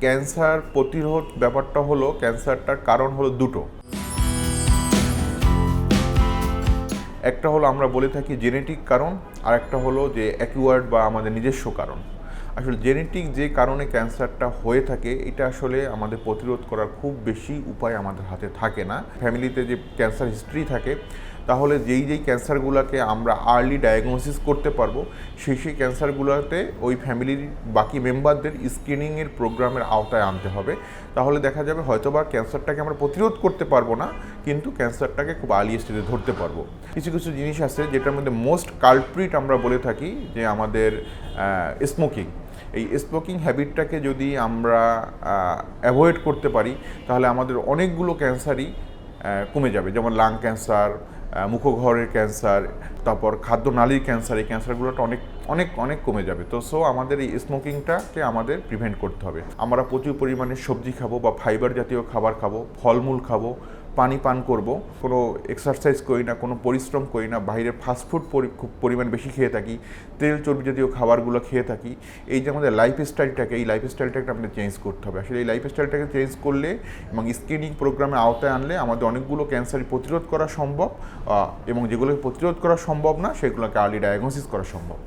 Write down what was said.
Cancer প্রতিরোধ ব্যাপারটা হলো, ক্যান্সারটার কারণ হলো দুটো। একটা হলো আমরা বলে থাকি জেনেটিক কারণ, আর একটা হলো যে অ্যাকিওয়ার্ড বা আমাদের নিজস্ব কারণ। আসলে জেনেটিক যে কারণে ক্যান্সারটা হয়ে থাকে, এটা আসলে আমাদের প্রতিরোধ করার খুব বেশি উপায় আমাদের হাতে থাকে না। ফ্যামিলিতে যে ক্যান্সার হিস্ট্রি থাকে তাহলে যেই যেই ক্যান্সারগুলোকে আমরা আর্লি ডায়াগনোসিস করতে পারব, সেই সেই ক্যান্সারগুলোতে ওই ফ্যামিলির বাকি মেম্বারদের স্ক্রিনিংয়ের প্রোগ্রামের আওতায় আনতে হবে। তাহলে দেখা যাবে হয়তোবা ক্যান্সারটাকে আমরা প্রতিরোধ করতে পারব না, কিন্তু ক্যান্সারটাকে খুব আর্লি স্টেজে ধরতে পারব। কিছু কিছু জিনিস আছে যেটার মধ্যে মোস্ট কালপ্রিট আমরা বলে থাকি যে আমাদের স্মোকিং এই স্মোকিং হ্যাবিটটাকে যদি আমরা অ্যাভয়েড করতে পারি, তাহলে আমাদের অনেকগুলো ক্যান্সারই কমে যাবে। যেমন লাং ক্যান্সার মুখঘরের ক্যান্সার তারপর খাদ্যনালীর ক্যান্সার এই ক্যান্সারগুলোটা অনেক অনেক অনেক কমে যাবে। তো সো আমাদের এই স্মোকিংটাকে আমাদের প্রিভেন্ট করতে হবে। আমরা প্রচুর পরিমাণে সবজি খাব বা ফাইবার জাতীয় খাবার খাব, ফলমূল খাব পানি পান করব, কোনো এক্সারসাইজ করি না, কোনো পরিশ্রম করি না, বাইরের ফাস্টফুড খুব পরিমাণ বেশি খেয়ে থাকি, তেল চর্বি জাতীয় খাবারগুলো খেয়ে থাকি, এই যে আমাদের লাইফ স্টাইলটাকে এই লাইফ স্টাইলটাকে আমাদের চেঞ্জ করতে হবে। আসলে এই লাইফ স্টাইলটাকে চেঞ্জ করলে এবং স্ক্রিনিং প্রোগ্রামে আওতায় আনলে আমাদের অনেকগুলো ক্যান্সার প্রতিরোধ করা সম্ভব এবং যেগুলোকে প্রতিরোধ করা সম্ভব না, সেগুলোকে আর্লি ডায়াগনোসিস করা সম্ভব।